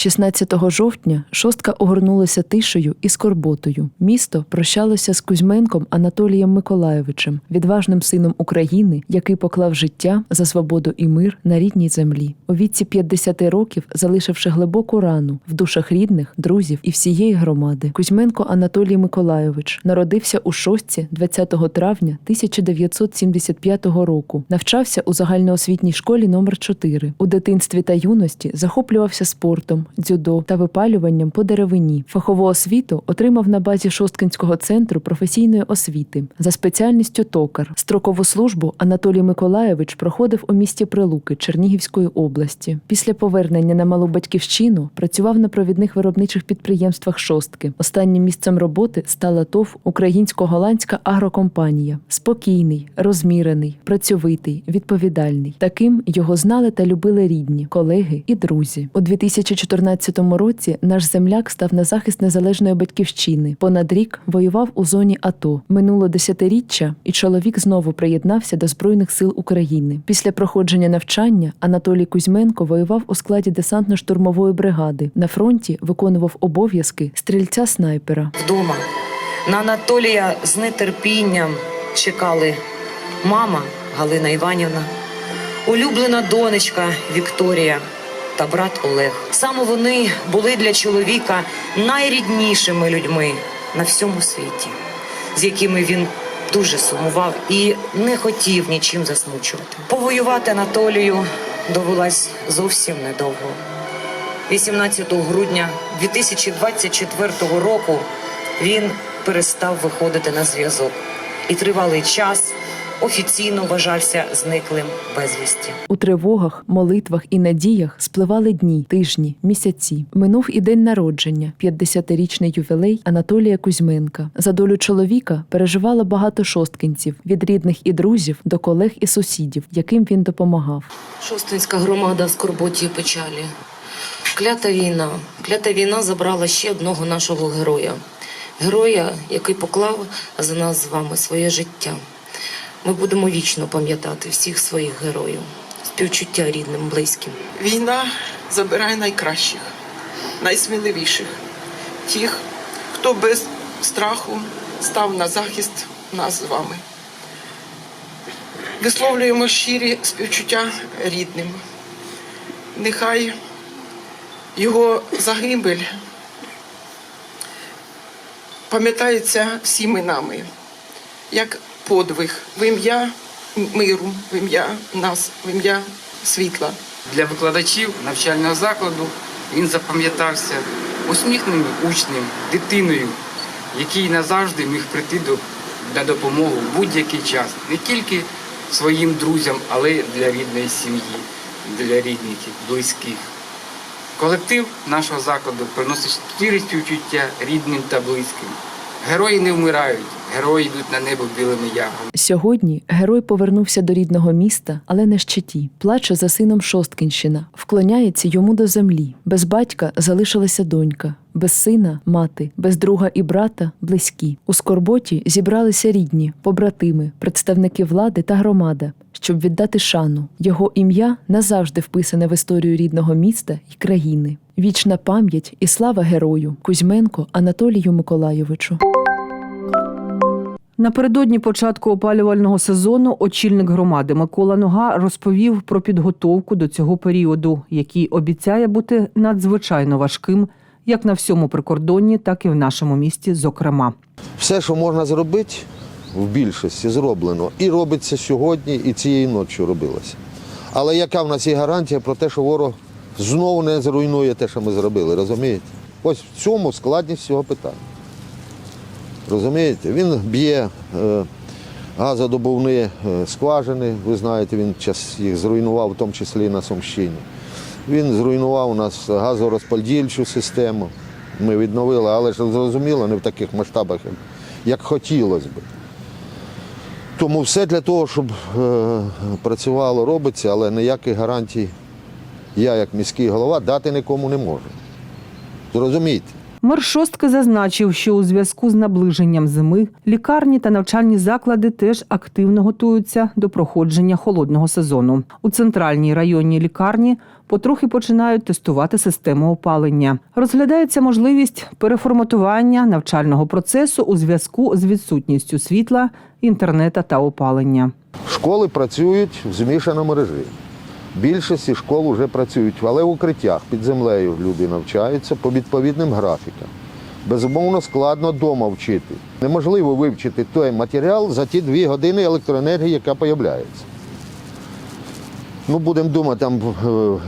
16 жовтня шостка огорнулася тишею і скорботою. Місто прощалося з Кузьменком Анатолієм Миколайовичем, відважним сином України, який поклав життя за свободу і мир на рідній землі. У віці 50 років, залишивши глибоку рану в душах рідних, друзів і всієї громади. Кузьменко Анатолій Миколайович народився у шостці 20 травня 1975 року. Навчався у загальноосвітній школі номер 4 У дитинстві та юності захоплювався спортом, дзюдо та випалюванням по деревині. Фахову освіту отримав на базі Шосткинського центру професійної освіти за спеціальністю токар. Строкову службу Анатолій Миколайович проходив у місті Прилуки Чернігівської області. Після повернення на малу батьківщину працював на провідних виробничих підприємствах шостки. Останнім місцем роботи стала ТОВ Українсько-голландська агрокомпанія. Спокійний, розмірений, працьовитий, відповідальний. Таким його знали та любили рідні, колеги і друзі. У 2014 році наш земляк став на захист незалежної батьківщини. Понад рік воював у зоні АТО. Минуло десятиріччя, і чоловік знову приєднався до Збройних сил України. Після проходження навчання Анатолій Кузьменко воював у складі десантно-штурмової бригади. На фронті виконував обов'язки стрільця снайпера. Вдома на Анатолія з нетерпінням чекали мама Галина Іванівна, улюблена донечка Вікторія та брат Олег. Саме вони були для чоловіка найріднішими людьми на всьому світі, з якими він дуже сумував і не хотів нічим засмучувати. Повоювати Анатолію довелось зовсім недовго. 18 грудня 2024 року він перестав виходити на зв'язок і тривалий час офіційно вважався зниклим безвісті. У тривогах, молитвах і надіях спливали дні, тижні, місяці. Минув і день народження, 50-річний ювілей Анатолія Кузьменка. За долю чоловіка переживало багато шосткинців від рідних і друзів до колег і сусідів, яким він допомагав. Шостинська громада в скорботі і печалі. Клята війна. Клята війна забрала ще одного нашого героя. Героя, який поклав за нас з вами своє життя. Ми будемо вічно пам'ятати всіх своїх героїв. Співчуття рідним, близьким. Війна забирає найкращих, найсміливіших, тих, хто без страху став на захист нас з вами. Висловлюємо щирі співчуття рідним. Нехай його загибель пам'ятається всіми нами, як подвиг в ім'я миру, в ім'я нас, в ім'я світла. Для викладачів навчального закладу він запам'ятався усміхненим учнем, дитиною, який назавжди міг прийти до, на допомогу в будь-який час, не тільки своїм друзям, але й для рідної сім'ї, для рідних, близьких. Колектив нашого закладу приносить щирі співчуття рідним та близьким. Герої не вмирають, герої йдуть на небо білими ягодами. Сьогодні герой повернувся до рідного міста, але не щиті. Плаче за сином Шосткінщина, вклоняється йому до землі. Без батька залишилася донька, без сина мати, без друга і брата близькі. У скорботі зібралися рідні, побратими, представники влади та громада, щоб віддати шану. Його ім'я назавжди вписане в історію рідного міста і країни. Вічна пам'ять і слава герою Кузьменко Анатолію Миколайовичу. Напередодні початку опалювального сезону очільник громади Микола Нога розповів про підготовку до цього періоду, який обіцяє бути надзвичайно важким як на всьому прикордонні, так і в нашому місті, зокрема. Все, що можна зробити, в більшості зроблено. І робиться сьогодні, і цієї ночі робилося. Але яка в нас є гарантія про те, що ворог знову не зруйнує те, що ми зробили, розумієте? Ось в цьому складність цього питання. Розумієте? Він б'є е, газодобувні е, скважини, ви знаєте, він їх зруйнував, в тому числі і на Сумщині. Він зруйнував у нас газорозподільчу систему. Ми відновили, але ж зрозуміло, не в таких масштабах, як, хотілося б. Тому все для того, щоб е, працювало, робиться, але ніяких гарантій я, як міський голова, дати нікому не можу. Зрозумійте. Мер зазначив, що у зв'язку з наближенням зими лікарні та навчальні заклади теж активно готуються до проходження холодного сезону. У центральній районній лікарні потрохи починають тестувати систему опалення. Розглядається можливість переформатування навчального процесу у зв'язку з відсутністю світла, інтернета та опалення. Школи працюють в змішаному режимі. Більшості школ вже працюють, але в укриттях під землею люди навчаються по відповідним графікам. Безумовно, складно вдома вчити. Неможливо вивчити той матеріал за ті дві години електроенергії, яка з'являється. Ну, будемо думати, там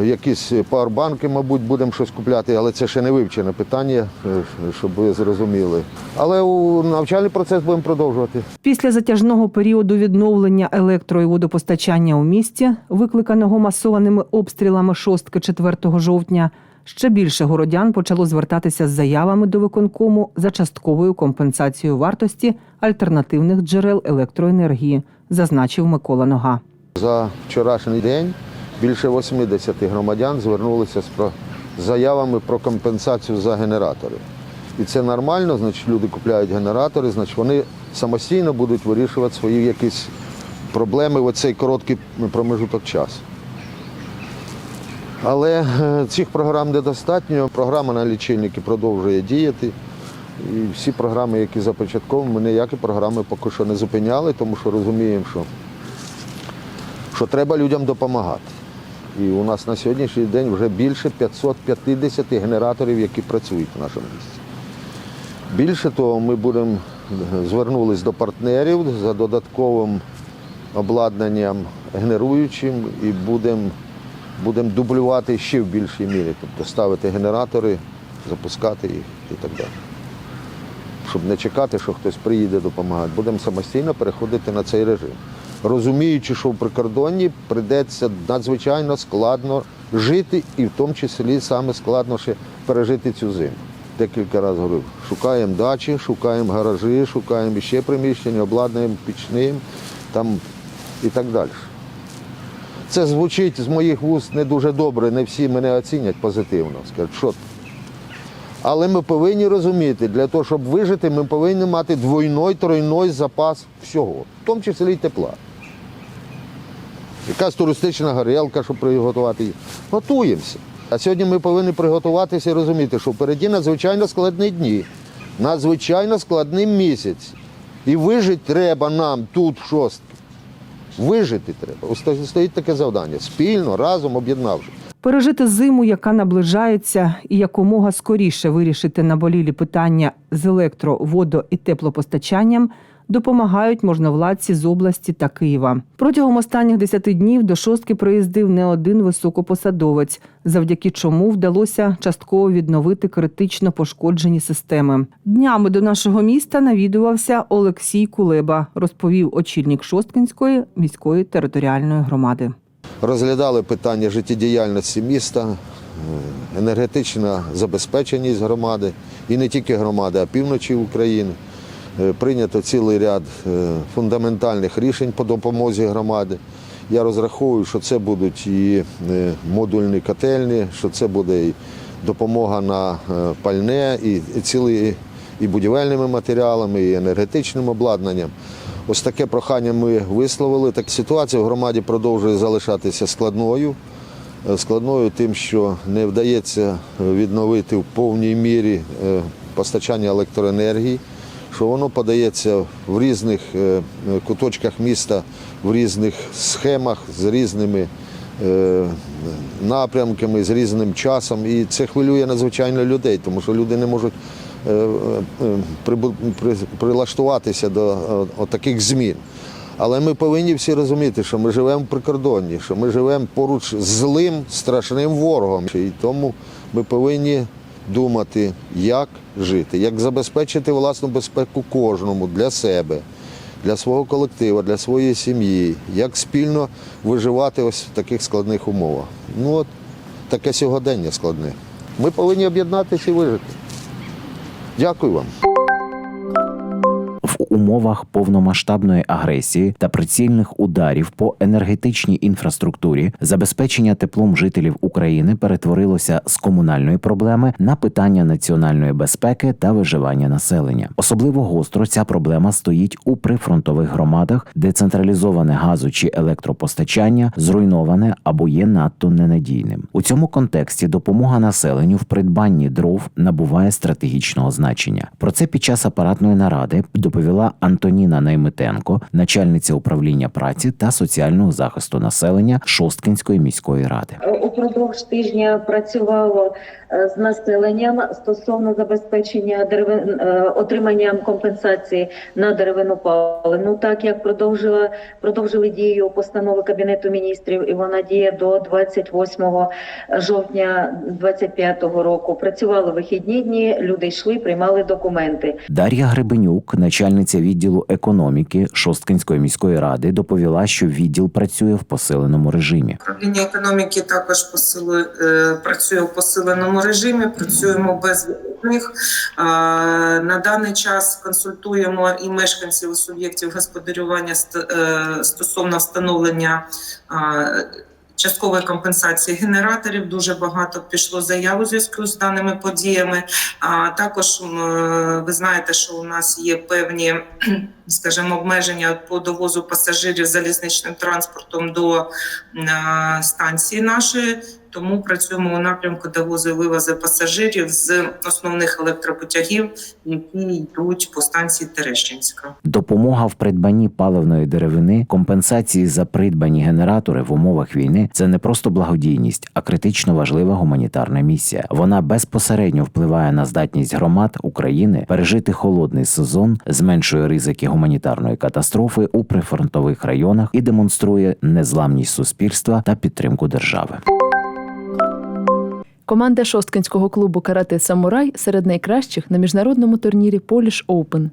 е, якісь пауербанки, мабуть, будемо щось купляти, але це ще не вивчене питання, е, щоб ви зрозуміли. Але у навчальний процес будемо продовжувати. Після затяжного періоду відновлення електро- і водопостачання у місті, викликаного масованими обстрілами шостки 4 жовтня, ще більше городян почало звертатися з заявами до виконкому за частковою компенсацією вартості альтернативних джерел електроенергії, зазначив Микола Нога. За вчорашній день більше 80 громадян звернулися з заявами про компенсацію за генератори. І це нормально, значить люди купляють генератори, значить вони самостійно будуть вирішувати свої якісь проблеми в цей короткий промежуток часу. Але е, цих програм недостатньо. Програма на лічильники продовжує діяти. І всі програми, які започатковані, ми ніякі програми поки що не зупиняли, тому що розуміємо, що що треба людям допомагати. І у нас на сьогоднішній день вже більше 550 генераторів, які працюють в нашому місті. Більше того, ми будемо звернулись до партнерів за додатковим обладнанням генеруючим і будемо будем дублювати ще в більшій мірі, тобто ставити генератори, запускати їх і так далі. Щоб не чекати, що хтось приїде допомагати, будемо самостійно переходити на цей режим. Розуміючи, що в прикордонні прийдеться надзвичайно складно жити, і в тому числі саме складно ще пережити цю зиму. Декілька разів говорив, шукаємо дачі, шукаємо гаражі, шукаємо ще приміщення, обладнуємо пічним там і так далі. Це звучить з моїх вуст не дуже добре, не всі мене оцінять позитивно. Скажуть, що? Але ми повинні розуміти, для того, щоб вижити, ми повинні мати двойной, тройной запас всього, в тому числі й тепла. Якась туристична горілка, щоб приготувати її. Готуємося. А сьогодні ми повинні приготуватися і розуміти, що впереді надзвичайно складні дні, надзвичайно складний місяць. І вижити треба нам тут, в шостки. Вижити треба. Стоїть таке завдання. Спільно, разом об'єднавшись. Пережити зиму, яка наближається, і якомога скоріше вирішити наболілі питання з електро, водо і теплопостачанням допомагають можновладці з області та Києва. Протягом останніх 10 днів до шостки приїздив не один високопосадовець, завдяки чому вдалося частково відновити критично пошкоджені системи. Днями до нашого міста навідувався Олексій Кулеба, розповів очільник Шосткинської міської територіальної громади. Розглядали питання життєдіяльності міста, енергетична забезпеченість громади і не тільки громади, а півночі України. Е, Прийнято цілий ряд е, фундаментальних рішень по допомозі громади. Я розраховую, що це будуть і е, модульні котельні, що це буде і допомога на пальне, і, цілий і будівельними матеріалами, і енергетичним обладнанням. Ось таке прохання ми висловили. Так ситуація в громаді продовжує залишатися складною. Складною тим, що не вдається відновити в повній мірі постачання електроенергії, що воно подається в різних е, куточках міста, в різних схемах з різними е, напрямками, з різним часом. І це хвилює надзвичайно людей, тому що люди не можуть е, прилаштуватися до таких змін. Але ми повинні всі розуміти, що ми живемо в прикордонні, що ми живемо поруч з злим, страшним ворогом. І тому ми повинні думати, як жити, як забезпечити власну безпеку кожному для себе, для свого колективу, для своєї сім'ї, як спільно виживати ось в таких складних умовах. Ну от таке сьогодення складне. Ми повинні об'єднатися і вижити. Дякую вам. В умовах повномасштабної агресії та прицільних ударів по енергетичній інфраструктурі забезпечення теплом жителів України перетворилося з комунальної проблеми на питання національної безпеки та виживання населення. Особливо гостро ця проблема стоїть у прифронтових громадах, де централізоване газу чи електропостачання зруйноване або є надто ненадійним. У цьому контексті допомога населенню в придбанні дров набуває стратегічного значення. Про це під час апаратної наради доповіла Антоніна Наймитенко, начальниця управління праці та соціального захисту населення Шосткинської міської ради. Упродовж тижня працювало е, з населенням стосовно забезпечення деревин е, отриманням компенсації на деревину паливну, так як продовжила продовжили дію постанови кабінету міністрів, і вона діє до 28 жовтня 25 року. Працювали вихідні дні, люди йшли, приймали документи. Дар'я Гребенюк, начальниця відділу економіки Шосткинської міської ради, доповіла, що відділ працює в посиленому режимі. Управління економіки також посилує, посили працює у посиленому режимі. Працюємо без вихідних. Е, На даний час консультуємо і мешканців і суб'єктів господарювання е, стосовно встановлення. Часткової компенсації генераторів дуже багато пішло заяв у зв'язку з даними подіями. А також е, ви знаєте, що у нас є певні, скажімо, обмеження по довозу пасажирів залізничним транспортом до е, станції нашої. Тому працюємо у напрямку довозу і вивозу пасажирів з основних електропотягів, які йдуть по станції Терещинська. Допомога в придбанні паливної деревини, компенсації за придбані генератори в умовах війни це не просто благодійність, а критично важлива гуманітарна місія. Вона безпосередньо впливає на здатність громад України пережити холодний сезон, зменшує ризики гуманітарної катастрофи у прифронтових районах і демонструє незламність суспільства та підтримку держави. Команда шосткинського клубу Карате Самурай серед найкращих на міжнародному турнірі Polish Open.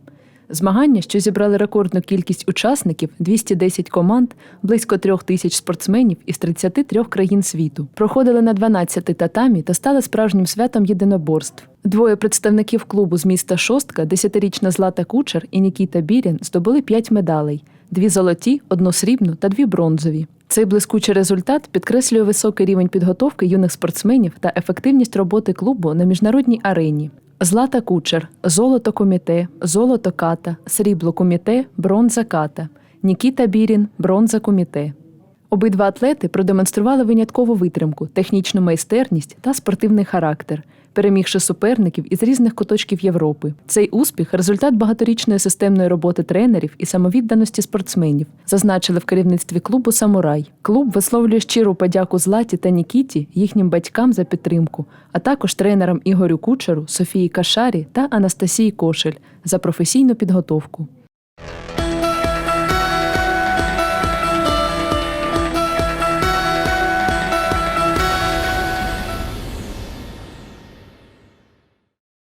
Змагання, що зібрали рекордну кількість учасників 210 команд, близько трьох тисяч спортсменів із 33 країн світу, проходили на 12 татамі та стали справжнім святом єдиноборств. Двоє представників клубу з міста Шостка, десятирічна Злата Кучер і Нікіта Бірін, здобули п'ять медалей: дві золоті, одну срібну та дві бронзові. Цей блискучий результат підкреслює високий рівень підготовки юних спортсменів та ефективність роботи клубу на міжнародній арені. Злата Кучер, золото коміте, золото ката, срібло коміте, бронза ката, Нікіта Бірін, бронза коміте. Обидва атлети продемонстрували виняткову витримку, технічну майстерність та спортивний характер, перемігши суперників із різних куточків Європи. Цей успіх результат багаторічної системної роботи тренерів і самовідданості спортсменів, зазначили в керівництві клубу Самурай. Клуб висловлює щиру подяку Златі та Нікіті, їхнім батькам за підтримку, а також тренерам Ігорю Кучеру, Софії Кашарі та Анастасії Кошель за професійну підготовку.